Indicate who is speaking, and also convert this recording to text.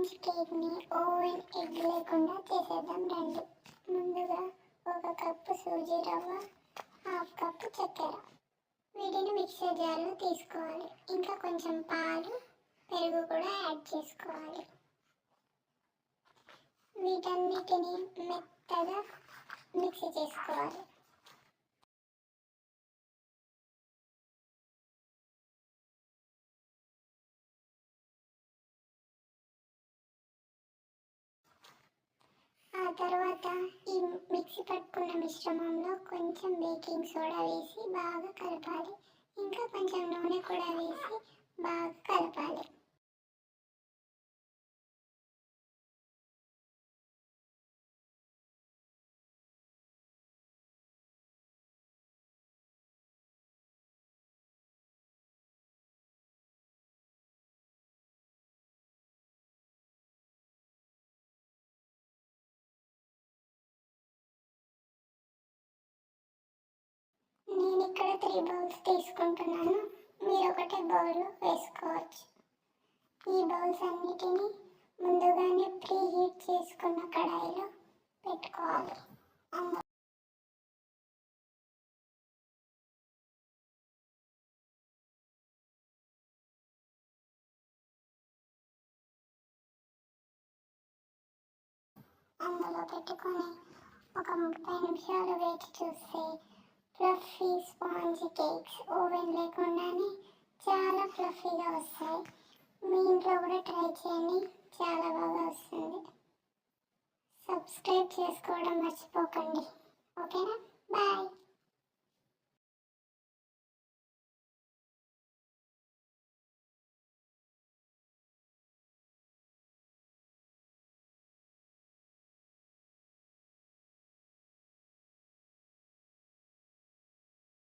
Speaker 1: Sponge కేక్ని oven egg లేకుండా చేసేద్దాం రండి. ముందుగా ఒక కప్పు సూజీ రవ్వ హాఫ్ కప్పు చక్కెర. వీటిని మిక్సర్ జార్లో తీసుకోవాలి. ఇంకా కొంచెం పాలు పెరుగు కూడా యాడ్ చేసుకోవాలి. వీటన్నిటిని మెత్తగా మిక్సీ చేసుకోవాలి. తర్వాత ఈ మిక్సీ పట్టుకున్న మిశ్రమంలో కొంచెం బేకింగ్ సోడా వేసి బాగా కలపాలి. ఇంకా కొంచెం నూనె కూడా వేసి బాగా త్రీ బౌల్స్ తీసుకుంటున్నాను. మీరు ఒకటే బౌల్ వేసుకోవచ్చు. ఈ బౌల్స్ అన్నిటిని ముందుగానే ప్రీ హీట్ చేసుకున్న కడాయిలో పెట్టుకోవాలి. అందులో అందులో పెట్టుకొని ఒక ముప్పై నిమిషాలు వేచి చూస్తే ఫ్లఫీ స్పాంజ్ కేక్స్ ఓవెన్ లేకుండానే చాలా ఫ్లఫీగా వస్తాయి. మీ ఇంట్లో కూడా ట్రై చేయండి. చాలా బాగా వస్తుంది. సబ్స్క్రైబ్ చేసుకోవడం మర్చిపోకండి. ఓకేనా? బాయ్.